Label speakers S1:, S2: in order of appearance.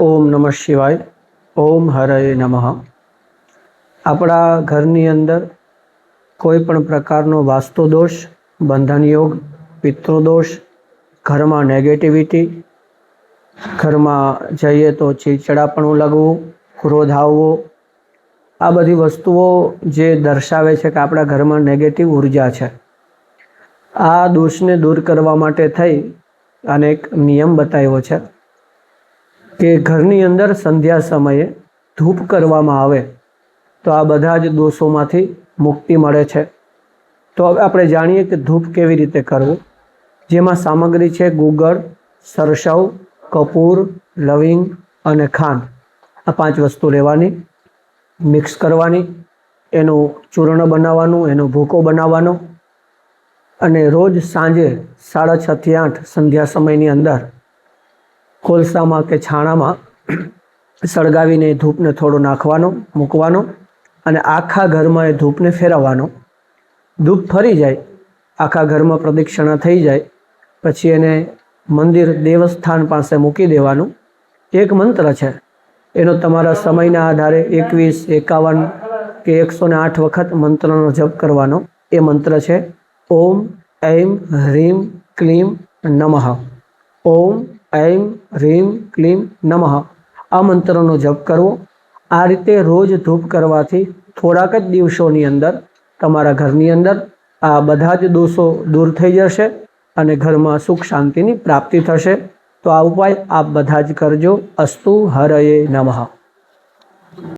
S1: ઓમ નમઃ શિવાય. ઓમ હરય નમઃ. આપણા ઘરની અંદર કોઈ પણ પ્રકારનો વાસ્તુ દોષ, બંધન યોગ પિતૃદોષ ઘરમાં નેગેટિવિટી ઘરમાં જઈએ તો ચીડચડાપણું લગવું, ક્રોધ આવવો, આ બધી વસ્તુઓ જે દર્શાવે છે કે આપણા ઘરમાં નેગેટિવ ઊર્જા છે. આ દોષને દૂર કરવા માટે થઈ અને એક નિયમ બતાવ્યો છે. કે ઘરની અંદર સંધ્યા સમયે ધૂપ કરવામાં આવે, તો આ બધા જ દોષોમાંથી મુક્તિ મળે છે. તો હવે આપણે જાણીએ કે ધૂપ કેવી રીતે કરવું. જેમાં સામગ્રી છે ગુગળ, સરસવ, કપૂર, લવિંગ અને ખાંડ. આ પાંચ વસ્તુ લેવાની, મિક્સ કરવાની, એનું ચૂર્ણ બનાવવાનું, એનો ભૂકો બનાવવાનો અને રોજ સાંજે સાડા છથી આઠ સંધ્યા સમયની અંદર કોલસામાં કે છાણામાં સળગાવીને એ ધૂપને થોડો નાખવાનો, મૂકવાનો અને આખા ઘરમાં એ ધૂપને ફેરવવાનો. ધૂપ ફરી જાય, આખા ઘરમાં પ્રદક્ષિણા થઈ જાય, પછી એને મંદિર દેવસ્થાન પાસે મૂકી દેવાનું. એક મંત્ર છે. એનો તમારા સમયના આધારે એકવીસ, એકાવન કે એકસો ને આઠ વખત મંત્રનો જપ કરવાનો. એ મંત્ર છે, ઓમ ઐમ હ્રીમ ક્લીમ, નમઃ. ઓમ ઐમ હ્રીમ ક્લીમ નમઃ. આ મંત્રનો જપ કરવો. આ રીતે રોજ ધૂપ કરવાથી થોડાક જ દિવસોની અંદર, તમારા ઘરની અંદર, આ બધા જ દોષો દૂર થઈ જશે અને ઘરમાં સુખ શાંતિની પ્રાપ્તિ થશે. તો આ ઉપાય આપ બધા જ કરજો. અસ્તુ હરયે નમઃ.